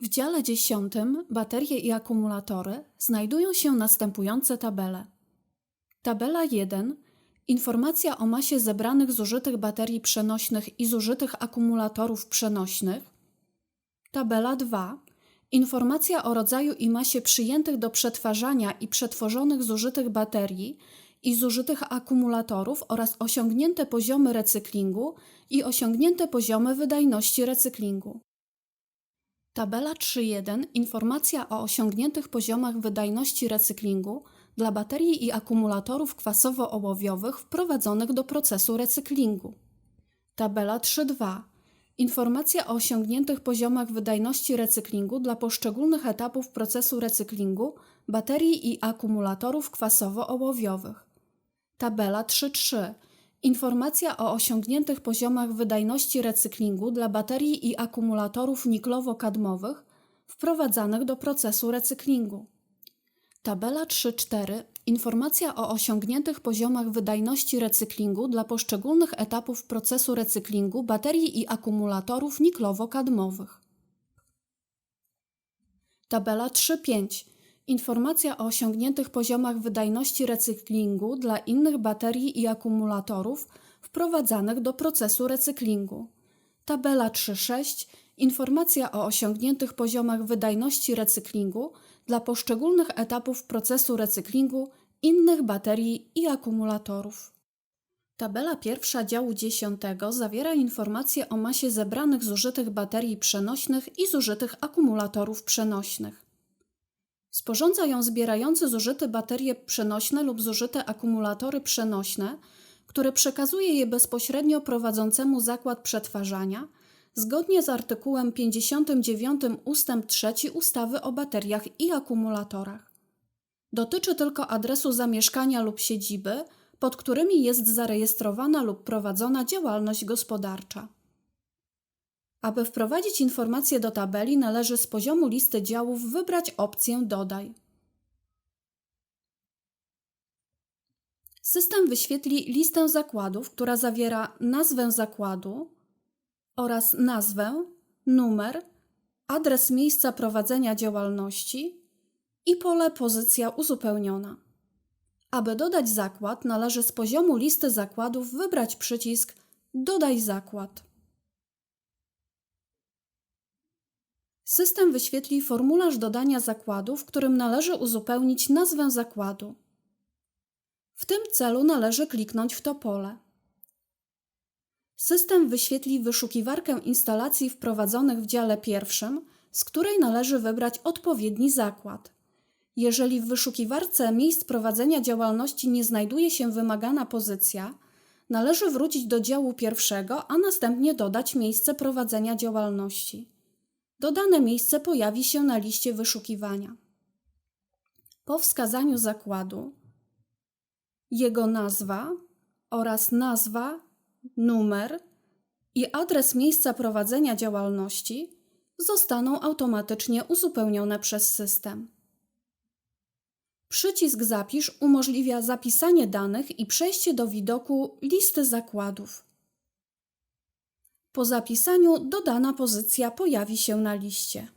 W dziale 10 Baterie i akumulatory znajdują się następujące tabele. Tabela 1 Informacja o masie zebranych zużytych baterii przenośnych i zużytych akumulatorów przenośnych. Tabela 2 Informacja o rodzaju i masie przyjętych do przetwarzania i przetworzonych zużytych baterii i zużytych akumulatorów oraz osiągnięte poziomy recyklingu i osiągnięte poziomy wydajności recyklingu. Tabela 3.1 Informacja o osiągniętych poziomach wydajności recyklingu dla baterii i akumulatorów kwasowo-ołowiowych wprowadzonych do procesu recyklingu. Tabela 3.2 Informacja o osiągniętych poziomach wydajności recyklingu dla poszczególnych etapów procesu recyklingu baterii i akumulatorów kwasowo-ołowiowych. Tabela 3.3 Informacja o osiągniętych poziomach wydajności recyklingu dla baterii i akumulatorów niklowo-kadmowych wprowadzanych do procesu recyklingu. Tabela 3.4 Informacja o osiągniętych poziomach wydajności recyklingu dla poszczególnych etapów procesu recyklingu baterii i akumulatorów niklowo-kadmowych. Tabela 3.5 Informacja o osiągniętych poziomach wydajności recyklingu dla innych baterii i akumulatorów wprowadzanych do procesu recyklingu. Tabela 3.6 Informacja o osiągniętych poziomach wydajności recyklingu dla poszczególnych etapów procesu recyklingu innych baterii i akumulatorów. Tabela pierwsza działu 10 zawiera informacje o masie zebranych zużytych baterii przenośnych i zużytych akumulatorów przenośnych. Sporządza ją zbierający zużyte baterie przenośne lub zużyte akumulatory przenośne, który przekazuje je bezpośrednio prowadzącemu zakład przetwarzania, zgodnie z artykułem 59 ust. 3 ustawy o bateriach i akumulatorach. Dotyczy tylko adresu zamieszkania lub siedziby, pod którymi jest zarejestrowana lub prowadzona działalność gospodarcza. Aby wprowadzić informacje do tabeli, należy z poziomu listy działów wybrać opcję Dodaj. System wyświetli listę zakładów, która zawiera nazwę zakładu oraz nazwę, numer, adres miejsca prowadzenia działalności i pole pozycja uzupełniona. Aby dodać zakład, należy z poziomu listy zakładów wybrać przycisk Dodaj zakład. System wyświetli formularz dodania zakładu, w którym należy uzupełnić nazwę zakładu. W tym celu należy kliknąć w to pole. System wyświetli wyszukiwarkę instalacji wprowadzonych w dziale pierwszym, z której należy wybrać odpowiedni zakład. Jeżeli w wyszukiwarce miejsc prowadzenia działalności nie znajduje się wymagana pozycja, należy wrócić do działu pierwszego, a następnie dodać miejsce prowadzenia działalności. Dodane miejsce pojawi się na liście wyszukiwania. Po wskazaniu zakładu, jego nazwa oraz nazwa, numer i adres miejsca prowadzenia działalności zostaną automatycznie uzupełnione przez system. Przycisk Zapisz umożliwia zapisanie danych i przejście do widoku listy zakładów. Po zapisaniu dodana pozycja pojawi się na liście.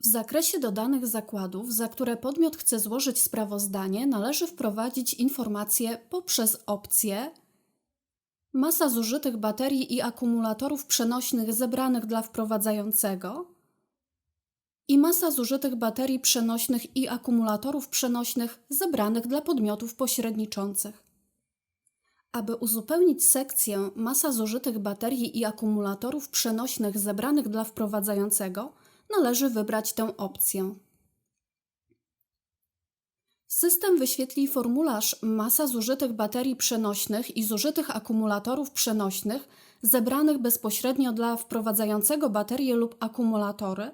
W zakresie dodanych zakładów, za które podmiot chce złożyć sprawozdanie, należy wprowadzić informacje poprzez opcję Masa zużytych baterii i akumulatorów przenośnych zebranych dla wprowadzającego i masa zużytych baterii przenośnych i akumulatorów przenośnych zebranych dla podmiotów pośredniczących. Aby uzupełnić sekcję masa zużytych baterii i akumulatorów przenośnych zebranych dla wprowadzającego, należy wybrać tę opcję. System wyświetli formularz masa zużytych baterii przenośnych i zużytych akumulatorów przenośnych zebranych bezpośrednio dla wprowadzającego baterie lub akumulatory,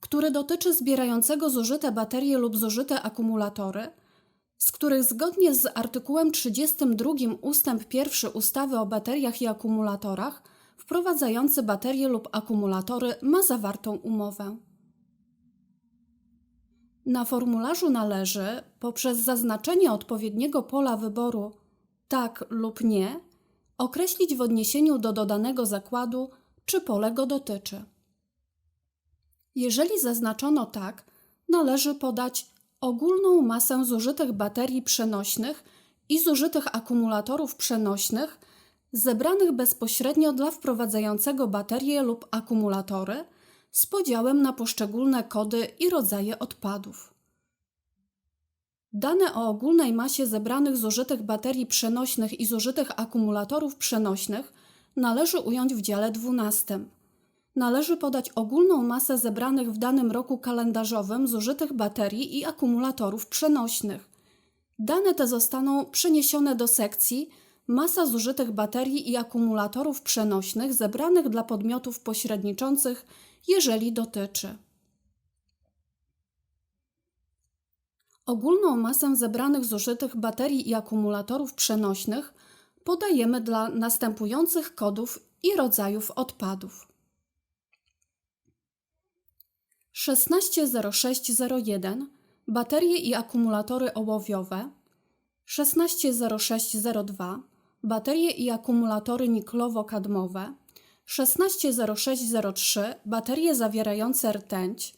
który dotyczy zbierającego zużyte baterie lub zużyte akumulatory, z których zgodnie z artykułem 32 ust. 1 ustawy o bateriach i akumulatorach wprowadzający baterie lub akumulatory ma zawartą umowę. Na formularzu należy poprzez zaznaczenie odpowiedniego pola wyboru tak lub nie określić w odniesieniu do dodanego zakładu czy pole go dotyczy. Jeżeli zaznaczono tak, należy podać ogólną masę zużytych baterii przenośnych i zużytych akumulatorów przenośnych zebranych bezpośrednio dla wprowadzającego baterie lub akumulatory z podziałem na poszczególne kody i rodzaje odpadów. Dane o ogólnej masie zebranych zużytych baterii przenośnych i zużytych akumulatorów przenośnych należy ująć w dziale 12. Należy podać ogólną masę zebranych w danym roku kalendarzowym zużytych baterii i akumulatorów przenośnych. Dane te zostaną przeniesione do sekcji masa zużytych baterii i akumulatorów przenośnych zebranych dla podmiotów pośredniczących, jeżeli dotyczy. Ogólną masę zebranych zużytych baterii i akumulatorów przenośnych podajemy dla następujących kodów i rodzajów odpadów. 160601 baterie i akumulatory ołowiowe. 160602 baterie i akumulatory niklowo-kadmowe. 160603 baterie zawierające rtęć.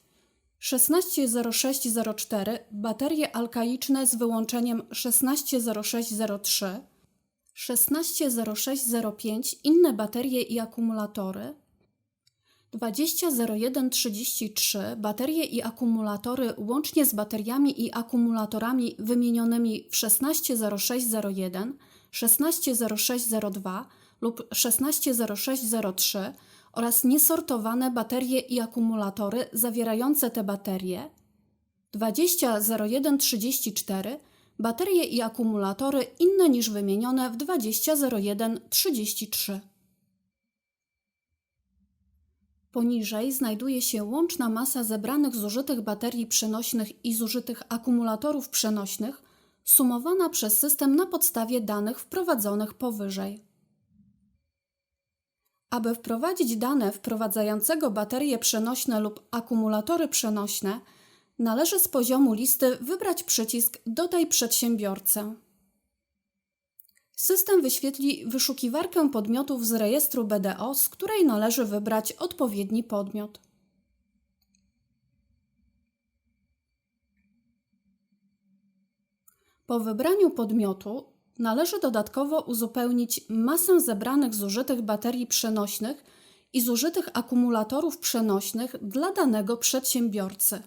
160604 baterie alkaiczne z wyłączeniem 160603 160605 inne baterie i akumulatory 200133 baterie i akumulatory łącznie z bateriami i akumulatorami wymienionymi w 160601, 160602 lub 160603 oraz niesortowane baterie i akumulatory zawierające te baterie 200134 baterie i akumulatory inne niż wymienione w 200133. Poniżej znajduje się łączna masa zebranych zużytych baterii przenośnych i zużytych akumulatorów przenośnych, sumowana przez system na podstawie danych wprowadzonych powyżej. Aby wprowadzić dane wprowadzającego baterie przenośne lub akumulatory przenośne, należy z poziomu listy wybrać przycisk Dodaj przedsiębiorcę. System wyświetli wyszukiwarkę podmiotów z rejestru BDO, z której należy wybrać odpowiedni podmiot. Po wybraniu podmiotu należy dodatkowo uzupełnić masę zebranych zużytych baterii przenośnych i zużytych akumulatorów przenośnych dla danego przedsiębiorcy.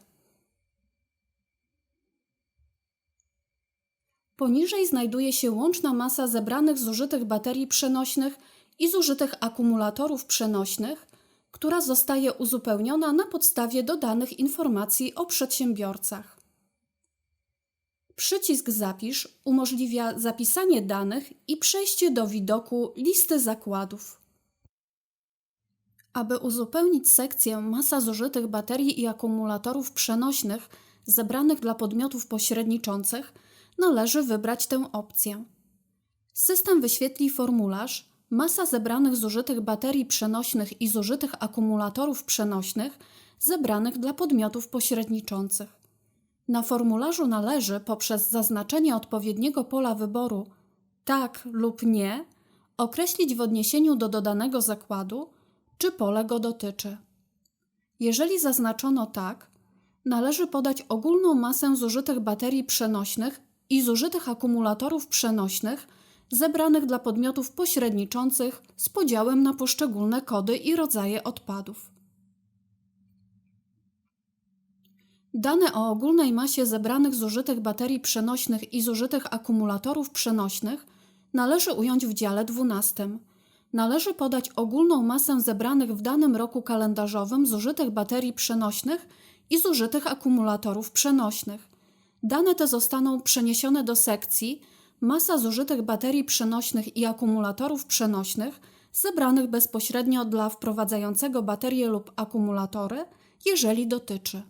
Poniżej znajduje się łączna masa zebranych zużytych baterii przenośnych i zużytych akumulatorów przenośnych, która zostaje uzupełniona na podstawie dodanych informacji o przedsiębiorcach. Przycisk Zapisz umożliwia zapisanie danych i przejście do widoku listy zakładów. Aby uzupełnić sekcję masa zużytych baterii i akumulatorów przenośnych zebranych dla podmiotów pośredniczących, należy wybrać tę opcję. System wyświetli formularz masa zebranych zużytych baterii przenośnych i zużytych akumulatorów przenośnych zebranych dla podmiotów pośredniczących. Na formularzu należy poprzez zaznaczenie odpowiedniego pola wyboru tak lub nie określić w odniesieniu do dodanego zakładu, czy pole go dotyczy. Jeżeli zaznaczono tak, należy podać ogólną masę zużytych baterii przenośnych i zużytych akumulatorów przenośnych zebranych dla podmiotów pośredniczących z podziałem na poszczególne kody i rodzaje odpadów. Dane o ogólnej masie zebranych zużytych baterii przenośnych i zużytych akumulatorów przenośnych należy ująć w dziale 12. Należy podać ogólną masę zebranych w danym roku kalendarzowym zużytych baterii przenośnych i zużytych akumulatorów przenośnych. Dane te zostaną przeniesione do sekcji masa zużytych baterii przenośnych i akumulatorów przenośnych zebranych bezpośrednio dla wprowadzającego baterie lub akumulatory, jeżeli dotyczy.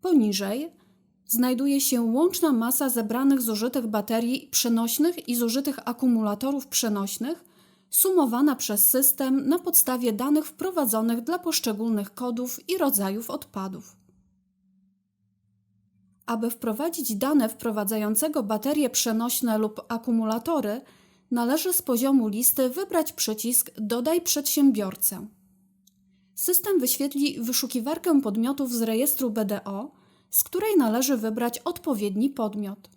Poniżej znajduje się łączna masa zebranych zużytych baterii przenośnych i zużytych akumulatorów przenośnych, sumowana przez system na podstawie danych wprowadzonych dla poszczególnych kodów i rodzajów odpadów. Aby wprowadzić dane wprowadzającego baterie przenośne lub akumulatory, należy z poziomu listy wybrać przycisk Dodaj przedsiębiorcę. System wyświetli wyszukiwarkę podmiotów z rejestru BDO, z której należy wybrać odpowiedni podmiot.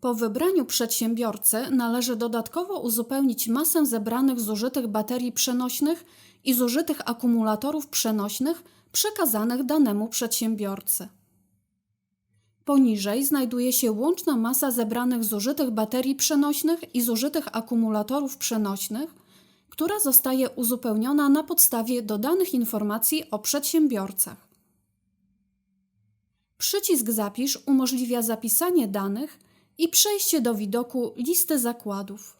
Po wybraniu przedsiębiorcy należy dodatkowo uzupełnić masę zebranych zużytych baterii przenośnych i zużytych akumulatorów przenośnych przekazanych danemu przedsiębiorcy. Poniżej znajduje się łączna masa zebranych zużytych baterii przenośnych i zużytych akumulatorów przenośnych, która zostaje uzupełniona na podstawie dodanych informacji o przedsiębiorcach. Przycisk Zapisz umożliwia zapisanie danych i przejście do widoku listy zakładów.